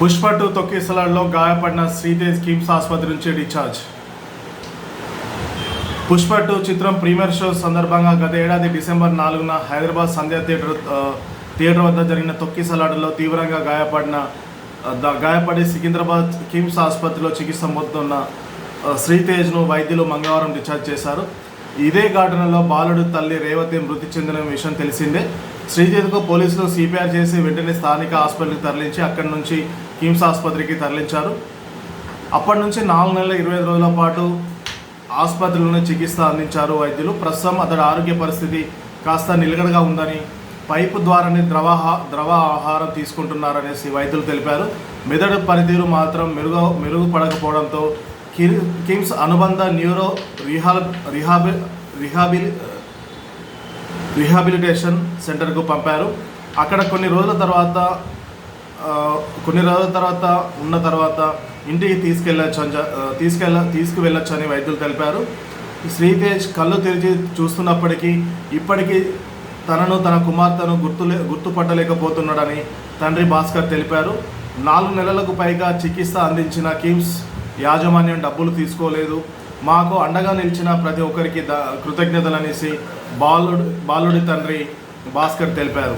Pushpa two తొక్కిసలాడ్లో గాయపడిన Sritej KIMS ఆసుపత్రి నుంచి డిశ్చార్జ్. పుష్ప టూ చిత్రం ప్రీమియర్ షో సందర్భంగా గత ఏడాది డిసెంబర్ నాలుగున హైదరాబాద్ సంధ్య థియేటర్ థియేటర్ వద్ద జరిగిన తొక్కిసలాటలో తీవ్రంగా గాయపడిన గాయపడి సికింద్రాబాద్ కిమ్స్ ఆసుపత్రిలో చికిత్స పొందుతున్న శ్రీతేజ్ను వైద్యులు మంగళవారం డిశ్చార్జ్ చేశారు. ఇదే ఘటనలో బాలుడు తల్లి రేవతి మృతి చెందిన విషయం తెలిసిందే. శ్రీతేజ్కు పోలీసులు సిపిఆర్ చేసి వెంటనే స్థానిక హాస్పిటల్కి తరలించి అక్కడి నుంచి కిమ్స్ ఆసుపత్రికి తరలించారు. అప్పటి నుంచి నాలుగు నెలల ఇరవై ఐదు రోజుల పాటు ఆసుపత్రిలోనే చికిత్స అందించారు వైద్యులు. ప్రస్తుతం అతడి ఆరోగ్య పరిస్థితి కాస్త నిలకడగా ఉందని పైపు ద్వారానే ద్రవహ ద్రవ ఆహారం తీసుకుంటున్నారనేసి వైద్యులు తెలిపారు. మెదడు పనితీరు మాత్రం మెరుగు మెరుగుపడకపోవడంతో కిమ్స్ అనుబంధ న్యూరో రిహాబ్ రిహాబి రిహాబిలి రిహాబిలిటేషన్ సెంటర్కు పంపారు. అక్కడ కొన్ని రోజుల తర్వాత కొన్ని రోజుల తర్వాత ఉన్న తర్వాత ఇంటికి తీసుకెళ్ళచ్చు అని తీసుకెళ్ళ తీసుకువెళ్ళొచ్చు అని వైద్యులు తెలిపారు. శ్రీతేజ్ కళ్ళు తెరిచి చూస్తున్నప్పటికీ ఇప్పటికీ తనను తన కుమార్తెను గుర్తులే గుర్తుపట్టలేకపోతున్నాడని తండ్రి భాస్కర్ తెలిపారు. నాలుగు నెలలకు పైగా చికిత్స అందించిన కిమ్స్ యాజమాన్యం డబ్బులు తీసుకోలేదు. మాకు అండగా నిలిచిన ప్రతి ఒక్కరికి ద కృతజ్ఞతలు అనేసి బాలుడి తండ్రి భాస్కర్ తెలిపారు.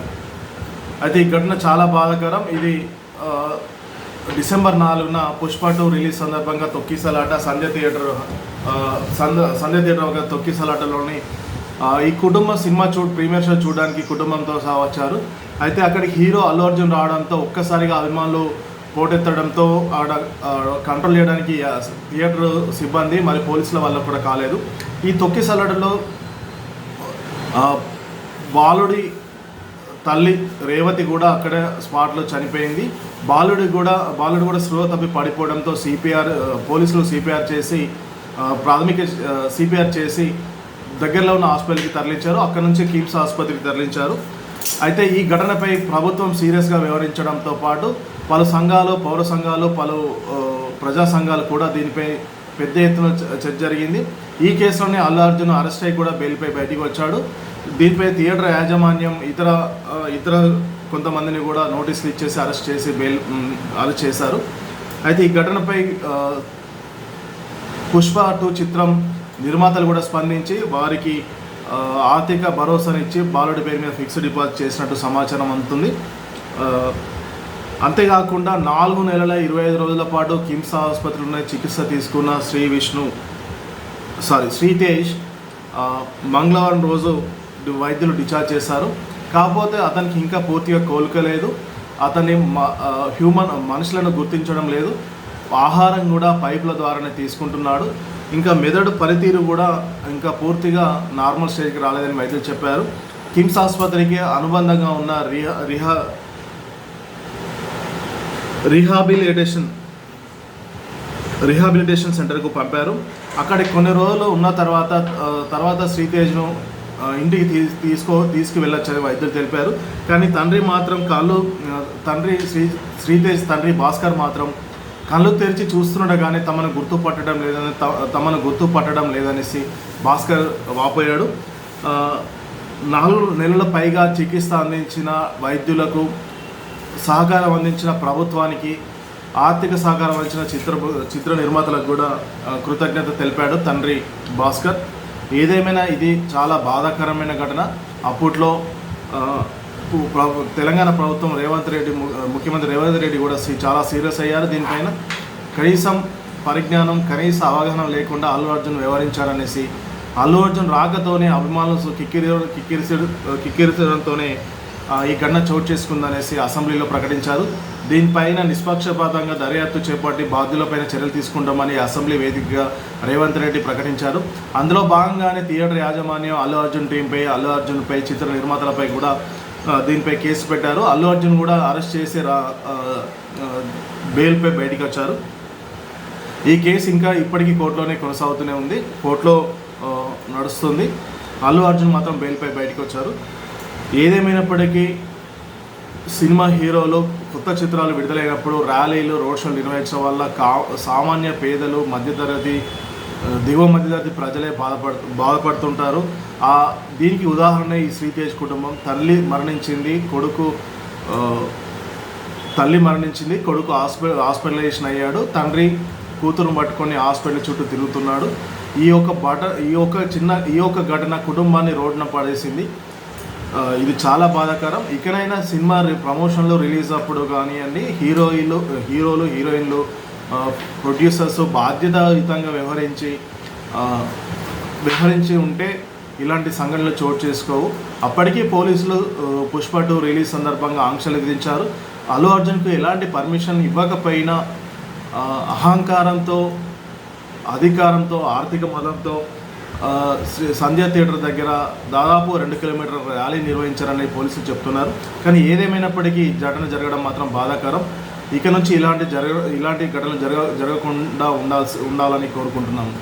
అయితే ఈ ఘటన చాలా బాధాకరం. ఇది డిసెంబర్ నాలుగున పుష్ప టూ రిలీజ్ సందర్భంగా తొక్కిసలాట సంధ్య థియేటర్ సంధ సంద సంధ్య థియేటర్ ఒక తొక్కిసలాటలోని ఈ కుటుంబం సినిమా చూ ప్రీమియర్ షో చూడడానికి కుటుంబంతో సహా వచ్చారు. అయితే అక్కడికి హీరో అల్లు అర్జున్ రావడంతో ఒక్కసారిగా అభిమానులు పోటెత్తడంతో ఆడ కంట్రోల్ చేయడానికి థియేటర్ సిబ్బంది మరి పోలీసుల వల్ల కూడా కాలేదు. ఈ తొక్కిసలాటలో బాలుడి తల్లి రేవతి కూడా అక్కడ స్పాట్లో చనిపోయింది. బాలుడి కూడా బాలుడు కూడా స్లో తప్పి పడిపోవడంతో సిపిఆర్ పోలీసులు సిపిఆర్ చేసి ప్రాథమిక సిపిఆర్ చేసి దగ్గరలో ఉన్న హాస్పిటల్కి తరలించారు. అక్కడ నుంచి కిమ్స్ ఆసుపత్రికి తరలించారు. అయితే ఈ ఘటనపై ప్రభుత్వం సీరియస్గా వ్యవహరించడంతో పాటు పలు సంఘాలు పౌర సంఘాలు పలు ప్రజా సంఘాలు కూడా దీనిపై పెద్ద ఎత్తున చర్చ జరిగింది. ఈ కేసులోనే అల్లు అర్జున్ అరెస్ట్ అయి కూడా బెయిల్పై బయటికి వచ్చాడు. దీనిపై థియేటర్ యాజమాన్యం ఇతర ఇతర కొంతమందిని కూడా నోటీసులు ఇచ్చేసి అరెస్ట్ చేసి బెయిల్ అరెస్ట్ చేశారు. అయితే ఈ ఘటనపై పుష్ప టూ చిత్రం నిర్మాతలు కూడా స్పందించి వారికి ఆర్థిక భరోసానిచ్చి బాలుడి పేరు మీద ఫిక్స్డ్ డిపాజిట్ చేసినట్టు సమాచారం అందుతుంది. అంతేకాకుండా నాలుగు నెలల ఇరవై ఐదు రోజుల పాటు కిమ్స్ ఆసుపత్రిలో చికిత్స తీసుకున్న శ్రీ విష్ణు సారీ శ్రీతేజ్ మంగళవారం రోజు వైద్యులు డిశ్చార్జ్ చేశారు. కాకపోతే అతనికి ఇంకా పూర్తిగా కోలుకోలేదు అతని మ- హ్యూమన్ మనుషులను గుర్తించడం లేదు. ఆహారం కూడా పైపుల ద్వారానే తీసుకుంటున్నాడు. ఇంకా మెదడు పనితీరు కూడా ఇంకా పూర్తిగా నార్మల్ స్టేజ్కి రాలేదని వైద్యులు చెప్పారు. కిమ్స్ ఆసుపత్రికి అనుబంధంగా ఉన్న రిహా రిహా రిహాబిలిటేషన్ రిహాబిలిటేషన్ సెంటర్కు పంపారు. అక్కడికి కొన్ని రోజులు ఉన్న తర్వాత తర్వాత శ్రీతేజ్ను ఇంటికి తీ తీసుకో తీసుకువెళ్ళొచ్చని వైద్యులు తెలిపారు. కానీ తండ్రి మాత్రం కళ్ళు తండ్రి శ్రీ శ్రీతేజ్ తండ్రి భాస్కర్ మాత్రం కళ్ళు తెరిచి చూస్తుండగానే తమను గుర్తుపట్టడం లేదని త- తమను గుర్తుపట్టడం లేదనేసి భాస్కర్ వాపోయాడు. నాలుగు నెలల పైగా చికిత్స అందించిన వైద్యులకు సహకారం అందించిన ప్రభుత్వానికి ఆర్థిక సహకారం అందించిన చిత్ర చిత్ర నిర్మాతలకు కూడా కృతజ్ఞత తెలిపాడు తండ్రి భాస్కర్. ఏదేమైనా ఇది చాలా బాధాకరమైన ఘటన. అప్పట్లో తెలంగాణ ప్రభుత్వం రేవంత్ రెడ్డి ముఖ్యమంత్రి రేవంత్ రెడ్డి కూడా చాలా సీరియస్ అయ్యారు. దీనిపైన కనీసం పరిజ్ఞానం కనీస అవగాహన లేకుండా అల్లు అర్జున్ వ్యవహరించారనేసి అల్లు అర్జున్ రాకతోనే అభిమానులు కిక్కిరి కిక్కిరిసి కిక్కిరిసడంతోనే ఈ ఘటన చోటు చేసుకుందనేసి అసెంబ్లీలో ప్రకటించారు. దీనిపైన నిష్పక్షపాతంగా దర్యాప్తు చేపట్టి బాధ్యులపైన చర్యలు తీసుకుంటామని అసెంబ్లీ వేదికగా రేవంత్ రెడ్డి ప్రకటించారు. అందులో భాగంగానే థియేటర్ యాజమాన్యం అల్లు అర్జున్ టీంపై అల్లు అర్జున్పై చిత్ర నిర్మాతలపై కూడా దీనిపై కేసు పెట్టారు. అల్లు అర్జున్ కూడా అరెస్ట్ చేసి రా బెయిల్పై బయటికి వచ్చారు. ఈ కేసు ఇంకా ఇప్పటికీ కోర్టులోనే కొనసాగుతూనే ఉంది. కోర్టులో నడుస్తుంది. అల్లు అర్జున్ మాత్రం బెయిల్పై బయటకు వచ్చారు. ఏదేమైనప్పటికీ సినిమా హీరోలు కొత్త చిత్రాలు విడుదలైనప్పుడు ర్యాలీలు రోడ్ షోలు నిర్వహించడం వల్ల కా సామాన్య పేదలు మధ్యతరగతి దిగువ మధ్యతరగతి ప్రజలే బాధపడు బాధపడుతుంటారు. ఆ దీనికి ఉదాహరణ ఈ శ్రీతేజ్ కుటుంబం. తల్లి మరణించింది కొడుకు తల్లి మరణించింది కొడుకు హాస్పిటల్ హాస్పిటలైజేషన్ అయ్యాడు. తండ్రి కూతురును పట్టుకొని హాస్పిటల్ చుట్టూ తిరుగుతున్నాడు. ఈ యొక్క బట ఈ యొక్క చిన్న ఈ యొక్క ఘటన కుటుంబాన్ని రోడ్డున పడేసింది. ఇది చాలా బాధాకరం. ఇకనైనా సినిమా రి- ప్రమోషన్లో రిలీజ్ అప్పుడు కానివ్వండి హీరోయిన్లు హీరోలు హీరోయిన్లు ప్రొడ్యూసర్స్ బాధ్యతాయుతంగా వ్యవహరించి వ్యవహరించి ఉంటే ఇలాంటి సంఘటనలు చోటు చేసుకోవు. అప్పటికీ పోలీసులు పుష్ప టూ రిలీజ్ సందర్భంగా ఆంక్షలు విధించారు. అల్లు అర్జున్కు ఎలాంటి పర్మిషన్ ఇవ్వకపోయినా అహంకారంతో అధికారంతో ఆర్థిక మదంతో సంధ్య థియేటర్ దగ్గర దాదాపు రెండు కిలోమీటర్ల ర్యాలీ నిర్వహించారని పోలీసులు చెప్తున్నారు. కానీ ఏదేమైనప్పటికీ ఘటన జరగడం మాత్రం బాధాకరం. ఇక నుంచి ఇలాంటి జరగ ఇలాంటి ఘటనలు జరగ జరగకుండా ఉండాల్సి ఉండాలని కోరుకుంటున్నాము.